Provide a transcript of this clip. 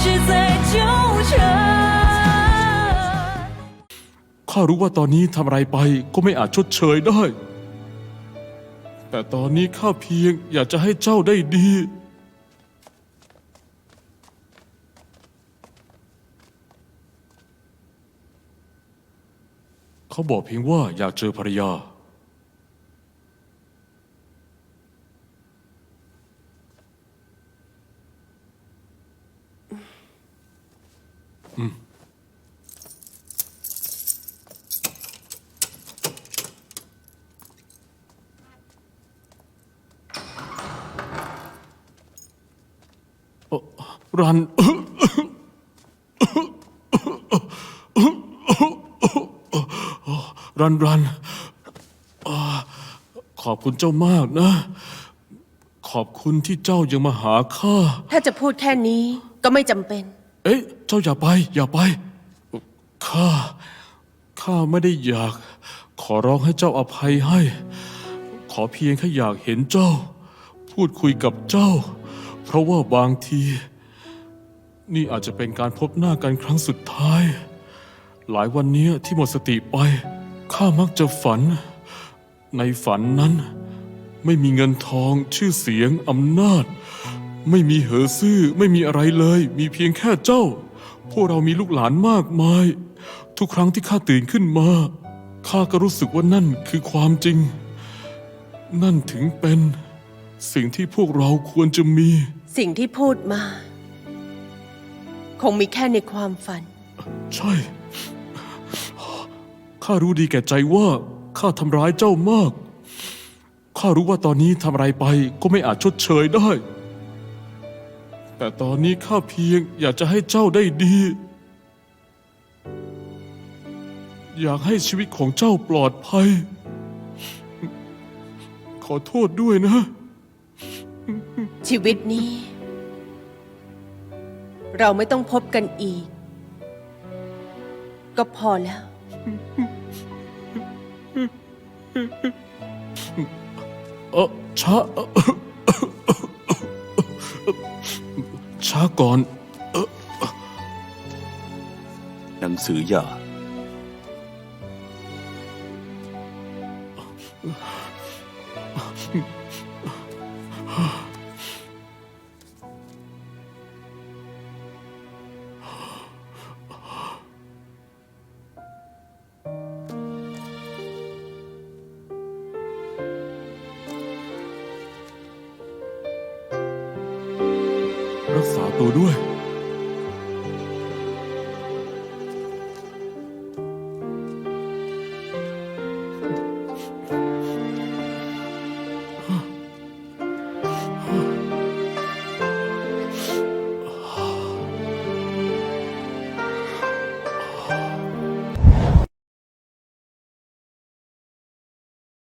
是在纠缠。 ข้ารู้ว่าตอนนี้ทำอะไรไปก็ไม่อาจชดเชยได้ แต่ตอนนี้ข้าเพียงอยากจะให้เจ้าได้ดี เขาบอกเพียงว่าอยากเจอภรรยา รัน รันรันอ่าขอบคุณเจ้ามากนะ ขอบคุณที่เจ้ายังมาหาข้า ถ้าจะพูดแค่นี้ก็ไม่จำเป็น เอ๊ะ เจ้าอย่าไป อย่าไป ข้า ข้าไม่ได้อยาก ขอร้องให้เจ้าอภัยให้ ขอเพียงแค่อยากเห็นเจ้า พูดคุยกับเจ้า เพราะว่าบางที นี่อาจจะเป็นการพบหน้ากันครั้งสุดท้าย หลายวันนี้ที่หมดสติไป ข้ามักจะฝัน ในฝันนั้น ไม่มีเงินทองชื่อเสียงอำนาจไม่มีเหอซื่อไม่มีอะไรเลย มีเพียงแค่เจ้า พวกเรามีลูกหลานมากมาย ทุกครั้งที่ข้าตื่นขึ้นมาข้าก็รู้สึกว่านั่นคือความจริง นั่นถึงเป็นสิ่งที่พวกเราควรจะมี สิ่งที่พูดมา คงมีแค่ในความฝัน ใช่ ข้ารู้ดีแก่ใจว่าข้าทำร้ายเจ้ามาก ข้ารู้ว่าตอนนี้ทำอะไรไปก็ไม่อาจชดเชยได้ แต่ตอนนี้ข้าเพียงอยากจะให้เจ้าได้ดี อยากให้ชีวิตของเจ้าปลอดภัย ขอโทษด้วยนะ ชีวิตนี้ เราไม่ต้องพบกันอีก ก็พอแล้ว เออช้า ช้าก่อนหนังสือหย่า รักษาตัวด้วย